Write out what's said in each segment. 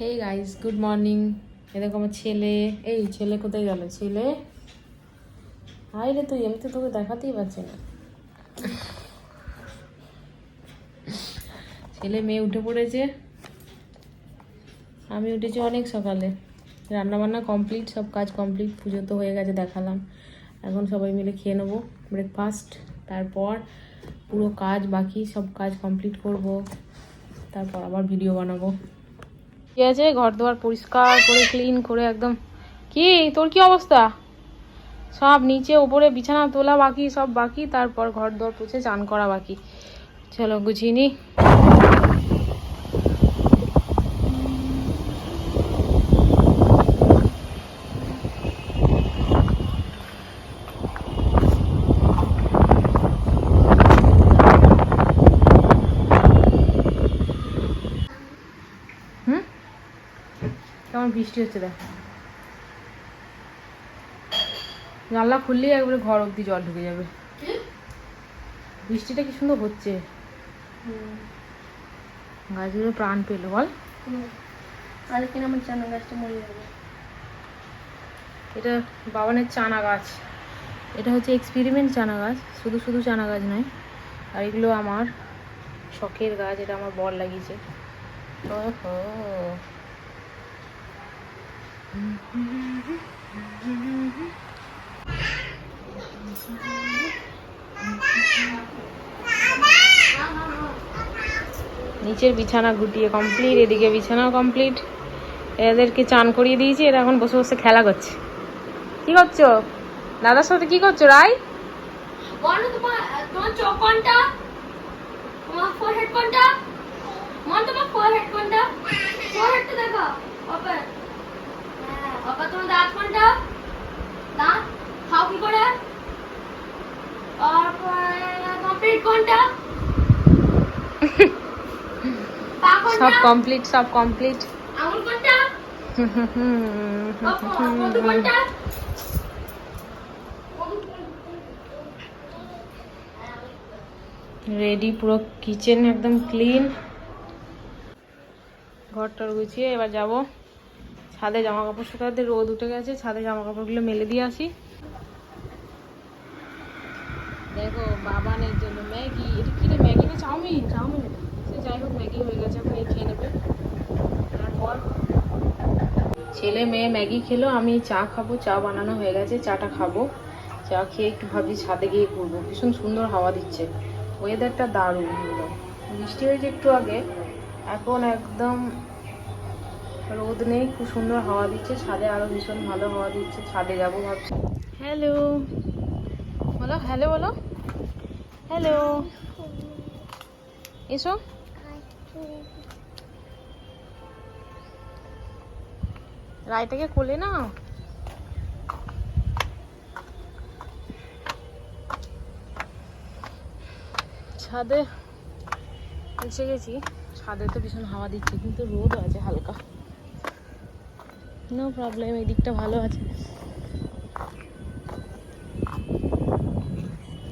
Hey guys good morning এরকম আমার ছেলে, এই ছেলে কোথায় গেল? ছেলে? হাই রে তুই এমনি তো তোকে দেখাতেই পারছি না। ছেলে মেয়ে উঠে পড়েছে। আমি উঠেছি অনেক সকালে। রান্না বান্না কমপ্লিট সব কাজ কমপ্লিট পুজো তো হয়ে গেছে, দেখালাম। এখন সবাই মিলে খেয়ে নেব ব্রেকফাস্ট তারপর পুরো কাজ বাকি, সব কাজ কমপ্লিট করব, তারপর আবার ভিডিও বানাবো। ঠিক আছে ঘর দুয়ার পরিষ্কার করে ক্লিন করে একদম। কি? তোর কি অবস্থা? সব নিচে ওপরে বিছানা, তোলা বাকি, সব বাকি, তারপর ঘর দুয়ার পুছে চান করা বাকি। চলো গুছিয়ে নি। বৃষ্টি হচ্ছে দেখ। জানলা খুললেই একবারে ঘর অবধি জল ঢুকে যাবে। বৃষ্টিটা কি সুন্দর হচ্ছে? গাছগুলো প্রাণ পেল বল। আর কিনা আমার চানা গাছটা মরে যাবে। এটা বাবানের চানা গাছ। এটা হচ্ছে এক্সপেরিমেন্ট চানা গাছ শুধু শুধু চানা গাছ নয়। আর এগুলো আমার শখের গাছ এটা আমার বর লাগিয়েছে। ওহো। নিচের বিছানা গুটিয়ে কমপ্লিট এদিকে বিছানাও কমপ্লিট এদেরকে চান করিয়ে দিয়েছি, এরা এখন বসে বসে খেলা করছে। কি করছ? দাদার সাথে কি করছ, রাই? তোমার চোখ কোনটা? তোমার ফোরহেড কোনটা মন তোমার ফোরহেড কোনটা ফোরহেডটা দেখো ওপেন তোমার দাঁত কোনটা? দাঁত? খাও কি করে? পেট কোনটা? সব কমপ্লিট সব কমপ্লিট। আঙুল কোনটা? রেডি পুরো কিচেন একদম ক্লিন ঘরটার গুছিয়ে এবার যাব। ছাদে জামা কাপড় শুকাতে রোদ উঠে গেছে, ছাদে জামা কাপড়গুলো মেলে দিয়ে আসি। দেখো, বাবানের জন্য ম্যাগি, এটা কি রে ম্যাগি না চাউমিন? চাউমিন। সে যাই হোক, ম্যাগি হয়ে গেছে, এখন এই খেয়ে নেবে। তারপর ছেলে মেয়ে ম্যাগি খেলো, আমি চা খাব, চা বানানো হয়ে গেছে, চাটা খাব। চা খেয়ে একটু ভাবছি ছাদে গিয়ে ঘুরবো, ভীষণ সুন্দর হাওয়া দিচ্ছে। ওয়েদারটা দারুণ বৃষ্টি হয়েছে একটু আগে, এখন একদম রোদ নেই খুব সুন্দর হাওয়া দিচ্ছে, ছাদে আরও ভীষণ ভালো হাওয়া দিচ্ছে, ছাদে যাব ভাবছি। হ্যালো বলো হ্যালো বলো। হ্যালো এসো। রায়টাকে কোলে না ছাদে এসে গেছি। ছাদে তো ভীষণ হাওয়া দিচ্ছে, কিন্তু রোদ আছে হালকা। নো প্রবলেম এই দিকটা ভালো আছে।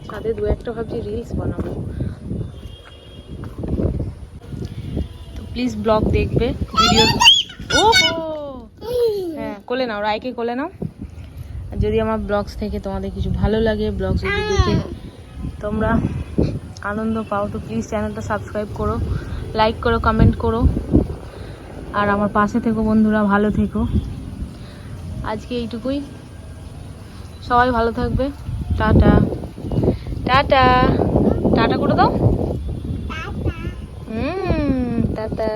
ছাদে দু একটা ভাবছি রিলস বানাবো। তো প্লিজ ব্লগ দেখবে ভিডিও ও হ্যাঁ কোলে নাও, রায়কে কোলে নাও। যদি আমার ব্লগস থেকে তোমাদের কিছু ভালো লাগে ব্লগস যদি দেখে তোমরা আনন্দ পাও, তো প্লিজ চ্যানেলটা সাবস্ক্রাইব করো লাইক করো কমেন্ট করো। আর আমার পাশে থেকো বন্ধুরা, ভালো থেকো। আজকে এইটুকুই। সবাই ভালো থাকবে। টাটা। টাটা। টাটা করে দাও। হুম, টাটা।